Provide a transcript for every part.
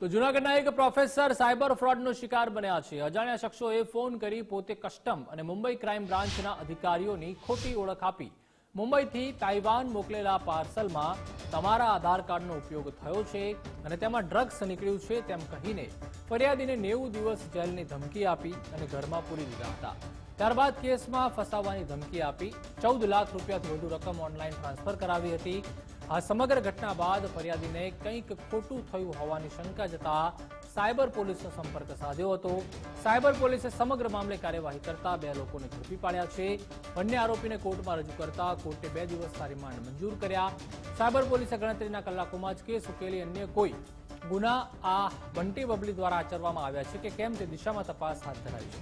તો જૂનાગઢના એક પ્રોફેસર સાયબર ફ્રોડનો શિકાર બન્યા છે. અજાણ્યા શખ્સોએ ફોન કરી પોતે કસ્ટમ અને મુંબઈ ક્રાઇમ બ્રાન્ચના અધિકારીઓની ખોટી ઓળખ આપી. મુંબઈથી તાઇવાન મોકલેલા પાર્સલમાં તમારા આધાર કાર્ડનો ઉપયોગ થયો છે અને તેમાં ડ્રગ્સ નીકળ્યું છે તેમ કહીને ફરિયાદીને નેવું દિવસ જેલની ધમકી આપી અને ઘરમાં પૂરી દીધા હતા. ત્યારબાદ કેસમાં ફસાવવાની ધમકી આપી ચૌદ લાખ રૂપિયાથી વધુ રકમ ઓનલાઈન ટ્રાન્સફર કરાવી હતી. આ સમગ્ર ઘટના બાદ ફરિયાદીને કંઈક ખોટું થયું હોવાની શંકા જતા સાયબર પોલીસનો સંપર્ક સાધ્યો હતો. સાયબર પોલીસે સમગ્ર મામલે કાર્યવાહી કરતા બે લોકોને ઝડપી પાડ્યા છે. બંને આરોપીને કોર્ટમાં રજૂ કરતા કોર્ટે બે દિવસના રિમાન્ડ મંજૂર કર્યા. સાયબર પોલીસે ગણતરીના કલાકોમાં જ કેસ ઉકેલી અન્ય કોઈ. ગુના આ બંટી બબલી દ્વારા આચરવામાં આવ્યા છે કે કેમ તે દિશામાં તપાસ હાથ ધરાઈ છે.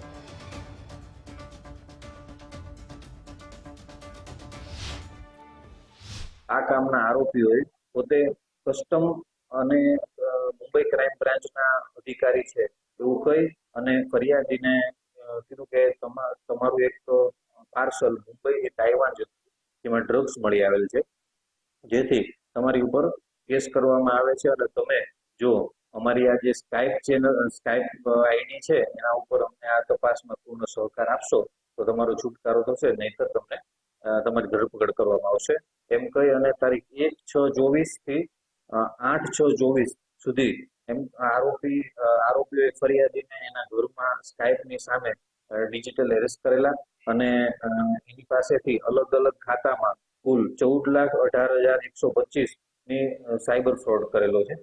આ કામના આરોપીઓએ પોતે કસ્ટમ અને મુંબઈ ક્રાઇમ બ્રાન્ચના અધિકારી છે એવું કહી અને ફરિયાદીને કીધું કે તમા- તમારું એક પાર્સલ મુંબઈ તાઇવાન જતું જેમાં ડ્રગ્સ મળી આવેલ છે. જેથી તમારી ઉપર કેસ કરવામાં આવે છે અને તમે જો અમારી આ જે સ્કાઇપ ચેનલ સ્કાઇપ આઈડી છે એના ઉપર અમને આ તપાસમાં પૂર્ણ સહકાર આપશો તો તમારો છુટકારો થશે નહીંતર તમને અ, તમારી ધરપકડ કરવામાં આવશે. એમ કહી અને તારીખ એક છ ચોવીસથી આઠ છ ચોવીસ સુધી એમ આરોપી આરોપીઓએ ફરિયાદીને એના ઘરમાં સ્કાઇપની સામે ડિજિટલ એરેસ્ટ કરેલા અને એની પાસેથી અલગ અલગ ખાતામાં કુલ ચૌદ લાખ અઢાર હજાર એકસો પચીસની સાયબર ફ્રોડ કરેલો છે.